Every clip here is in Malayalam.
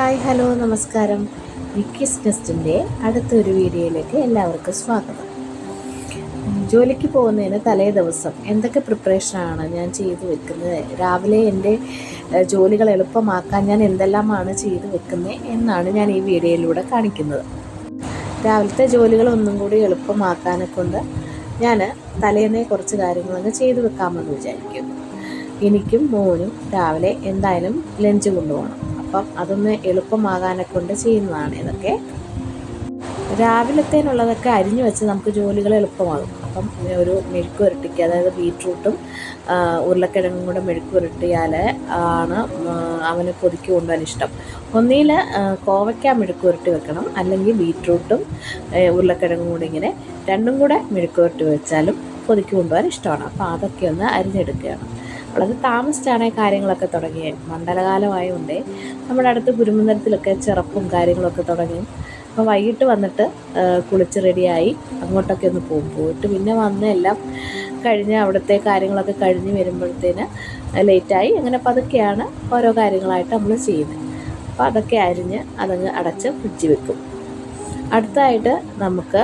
ഹായ് ഹലോ നമസ്കാരം. വിക്കിസ് ടെസ്റ്റിന്റെ അടുത്തൊരു വീഡിയോയിലേക്ക് എല്ലാവർക്കും സ്വാഗതം. ജോലിക്ക് പോകുന്നതിന് തലേ ദിവസം എന്തൊക്കെ പ്രിപ്പറേഷനാണ് ഞാൻ ചെയ്തു വെക്കുന്നത്? രാവിലെ എന്റെ ജോലികൾ എളുപ്പമാക്കാൻ ഞാൻ എന്തെല്ലാമാണ് ചെയ്തു വെക്കുന്നത് എന്നാണ് ഞാൻ ഈ വീഡിയോയിലൂടെ കാണിക്കുന്നത്. രാവിലത്തെ ജോലികൾ ഒന്നും കൂടി എളുപ്പമാക്കാനെ കൊണ്ട് ഞാൻ തലേന്നേ കുറച്ച് കാര്യങ്ങളൊക്കെ ചെയ്തു വെക്കാമെന്ന് വിചാരിക്കുന്നു. എനിക്കും മോനും രാവിലെ എന്തായാലും ലഞ്ച് കൊണ്ടുപോകണം. അപ്പം അതൊന്ന് എളുപ്പമാകാനെ കൊണ്ട് ചെയ്യുന്നതാണ് ഇതൊക്കെ. രാവിലത്തേനുള്ളതൊക്കെ അരിഞ്ഞു വെച്ച് നമുക്ക് ജോലികൾ എളുപ്പമാകും. അപ്പം ഒരു മെഴുക്ക് പുരട്ടിക്ക് അതായത് ബീട്രൂട്ടും ഉരുളക്കിഴങ്ങും കൂടെ മെഴുക്ക് പുരട്ടിയാൽ ആണ് അവന് കൊതിക്ക് കൊണ്ടുപോകാൻ ഇഷ്ടം. ഒന്നിൽ കോവയ്ക്ക മെഴുക്ക് പുരട്ടി വെക്കണം. അല്ലെങ്കിൽ ബീട്രൂട്ടും ഉരുളക്കിഴങ്ങും കൂടെ ഇങ്ങനെ രണ്ടും കൂടെ മെഴുക്ക് പുരട്ടി വെച്ചാലും കൊതിക്ക് കൊണ്ടുപോകാൻ ഇഷ്ടമാണ്. അപ്പോൾ അതൊക്കെ ഒന്ന് അരിഞ്ഞെടുക്കുകയാണ്. വളരെ താമസിച്ചാണ് കാര്യങ്ങളൊക്കെ തുടങ്ങിയത് മണ്ഡലകാലമായതുകൊണ്ട് നമ്മുടെ അടുത്ത് കുരുമന്ദരത്തിലൊക്കെ ചെറുപ്പും കാര്യങ്ങളൊക്കെ തുടങ്ങി. അപ്പോൾ വൈകിട്ട് വന്നിട്ട് കുളിച്ച് റെഡിയായി അങ്ങോട്ടൊക്കെ ഒന്ന് പോകും പോയിട്ട് പിന്നെ വന്ന് എല്ലാം കഴിഞ്ഞ് അവിടുത്തെ കാര്യങ്ങളൊക്കെ കഴിഞ്ഞ് വരുമ്പോഴത്തേന് ലേറ്റായി. അങ്ങനെ പതുക്കെയാണ് ഓരോ കാര്യങ്ങളായിട്ട് നമ്മൾ ചെയ്യുന്നത് അപ്പോൾ അതൊക്കെ അരിഞ്ഞ് അതങ്ങ് അടച്ച് ഫ്രിഡ്ജിൽ വെക്കും. അടുത്തായിട്ട് നമുക്ക്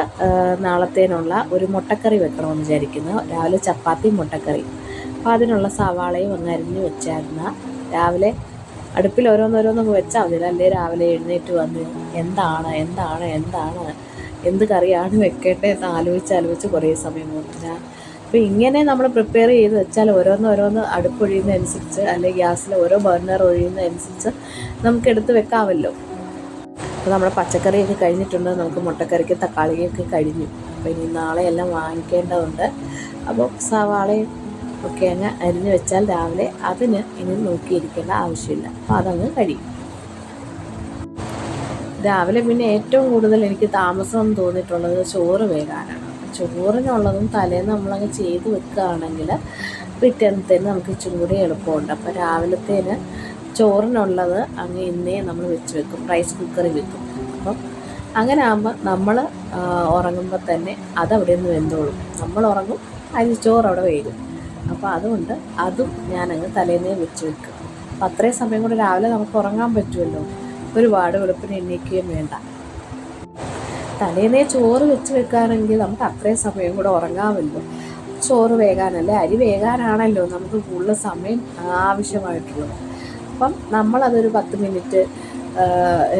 നാളത്തേനുള്ള ഒരു മുട്ടക്കറി വെക്കണമെന്ന് വിചാരിക്കുന്നു. രാവിലെ ചപ്പാത്തി മുട്ടക്കറി അപ്പോൾ അതിനുള്ള സവാളയും ഒന്ന് അരിഞ്ഞ് വെച്ചായിരുന്ന. രാവിലെ അടുപ്പിൽ ഓരോന്നോരോന്നൊക്കെ വെച്ചാൽ മതി. അല്ലേ രാവിലെ എഴുന്നേറ്റ് വന്ന് എന്താണ് എന്താണ് എന്താണ് എന്ത് കറിയാണ് വെക്കേണ്ടത് എന്ന് ആലോചിച്ച് ആലോചിച്ച് കുറേ സമയം പോകും ഞാൻ അപ്പോൾ ഇങ്ങനെ നമ്മൾ പ്രിപ്പയർ ചെയ്ത് വെച്ചാൽ ഓരോന്ന് ഓരോന്ന് അടുപ്പ് ഒഴിയുന്നതനുസരിച്ച് അല്ലെങ്കിൽ ഗ്യാസിൽ ഓരോ ബർണർ ഒഴിയുന്നതനുസരിച്ച് നമുക്ക് എടുത്ത് വെക്കാമല്ലോ. അപ്പോൾ നമ്മുടെ പച്ചക്കറിയൊക്കെ കഴിഞ്ഞിട്ടുണ്ട്. നമുക്ക് മുട്ടക്കറിക്ക് തക്കാളിയൊക്കെ കഴിഞ്ഞു. അപ്പോൾ ഇനി നാളെ എല്ലാം വാങ്ങിക്കേണ്ടതുണ്ട്. അപ്പോൾ സവാളയും ഒക്കെ അങ്ങ് അരിഞ്ഞു വെച്ചാൽ രാവിലെ അതിന് ഇനി നോക്കിയിരിക്കേണ്ട ആവശ്യമില്ല. അപ്പോൾ അതങ്ങ് കഴിയും. രാവിലെ പിന്നെ ഏറ്റവും കൂടുതൽ എനിക്ക് താമസം തോന്നിയിട്ടുള്ളത് ചോറ് വേകാനാണ്. ചോറിനുള്ളതും തലേന്ന് നമ്മളങ്ങ് ചെയ്ത് വെക്കുകയാണെങ്കിൽ പിറ്റേന്നത്തേന് നമുക്ക് ഇച്ചിരി കൂടി എളുപ്പമുണ്ട്. അപ്പോൾ രാവിലത്തേന് ചോറിനുള്ളത് അങ്ങ് ഇന്നേ നമ്മൾ വെച്ച് വെക്കും. റൈസ് കുക്കറിൽ വെക്കും. അപ്പം അങ്ങനെ ആകുമ്പോൾ നമ്മൾ ഉറങ്ങുമ്പോൾ തന്നെ അതവിടെ നിന്ന് വെന്തോളും. നമ്മൾ ഉറങ്ങും അരി ചോറ് അവിടെ വേകും. അപ്പോൾ അതുകൊണ്ട് അതും ഞാനങ്ങ് തലേന്നേ വെച്ച് വെക്കും അപ്പം അത്രയും സമയം കൂടെ രാവിലെ നമുക്ക് ഉറങ്ങാൻ പറ്റുമല്ലോ? ഒരുപാട് വെളുപ്പിന് എണ്ണീക്കുകയും വേണ്ട. തലേന്നേ ചോറ് വെച്ച് വെക്കുകയാണെങ്കിൽ നമുക്ക് അത്രയും സമയം കൂടെ ഉറങ്ങാമല്ലോ? ചോറ് വേകാനല്ലേ? അരി വേകാനാണല്ലോ നമുക്ക് കൂടുതൽ സമയം ആവശ്യമായിട്ടുള്ളത്. അപ്പം നമ്മളതൊരു പത്ത് മിനിറ്റ്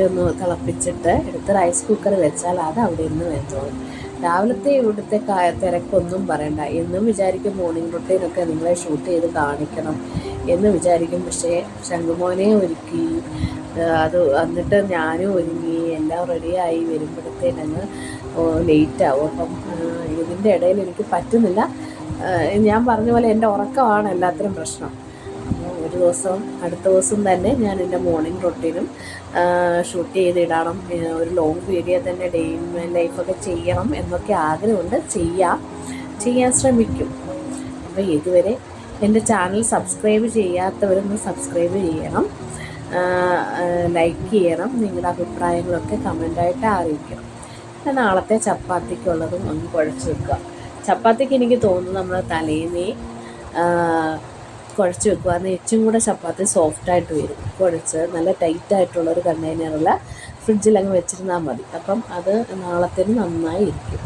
ഒന്ന് തിളപ്പിച്ചിട്ട് എടുത്ത് റൈസ് കുക്കറിൽ വെച്ചാൽ അത് അവിടെ നിന്ന് വെച്ചോളും. രാവിലത്തെ ഇവിടുത്തെ തിരക്കൊന്നും പറയണ്ട. എന്നും വിചാരിക്കും മോർണിംഗ് റൊട്ടീനൊക്കെ നിങ്ങളെ ഷൂട്ട് ചെയ്ത് കാണിക്കണം എന്ന് വിചാരിക്കും. പക്ഷേ ശംഖുമോനെ ഒരുക്കി അത് എന്നിട്ട് ഞാനും ഒരുങ്ങി എല്ലാം റെഡിയായി വരുമ്പോഴത്തേനങ്ങ് ലേറ്റ് ആവും. അപ്പം ഇതിന്റെ ഇടയിൽ എനിക്ക് പറ്റുന്നില്ല. ഞാൻ പറഞ്ഞ പോലെ എന്റെ ഉറക്കമാണ് എല്ലാത്തിനും പ്രശ്നം. ഒരു ദിവസം അടുത്ത ദിവസം തന്നെ ഞാൻ എന്റെ മോർണിംഗ് റൊട്ടീനും ഷൂട്ട് ചെയ്തിടണം ഒരു ലോങ് വീഡിയോ തന്നെ ഡെയിൻ ലൈഫൊക്കെ ചെയ്യണം എന്നൊക്കെ ആഗ്രഹമുണ്ട്. ചെയ്യാം. ചെയ്യാൻ ശ്രമിക്കും. അപ്പോൾ ഇതുവരെ എന്റെ ചാനൽ സബ്സ്ക്രൈബ് ചെയ്യാത്തവരൊന്ന് സബ്സ്ക്രൈബ് ചെയ്യണം. ലൈക്ക് ചെയ്യണം. നിങ്ങളുടെ അഭിപ്രായങ്ങളൊക്കെ കമന്റായിട്ട് അറിയിക്കണം. നാളത്തെ ചപ്പാത്തിക്കുള്ളതും ഒന്ന് കുഴച്ച് വെക്കുക. ചപ്പാത്തിക്ക് എനിക്ക് തോന്നുന്നു നമ്മൾ തലേന്നേ കുഴച്ച് വെക്കുക. അന്ന് ഏറ്റവും കൂടെ ചപ്പാത്തി സോഫ്റ്റായിട്ട് വരും. കുഴച്ച് നല്ല ടൈറ്റായിട്ടുള്ള ഒരു കണ്ടെയ്നറിൽ ഫ്രിഡ്ജിൽ അങ്ങ് വെച്ചിരുന്നാൽ മതി. അപ്പം അത് നാളത്തേന് നന്നായി ഇരിക്കും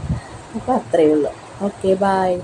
അപ്പോൾ അത്രയേ ഉള്ളൂ. Okay bye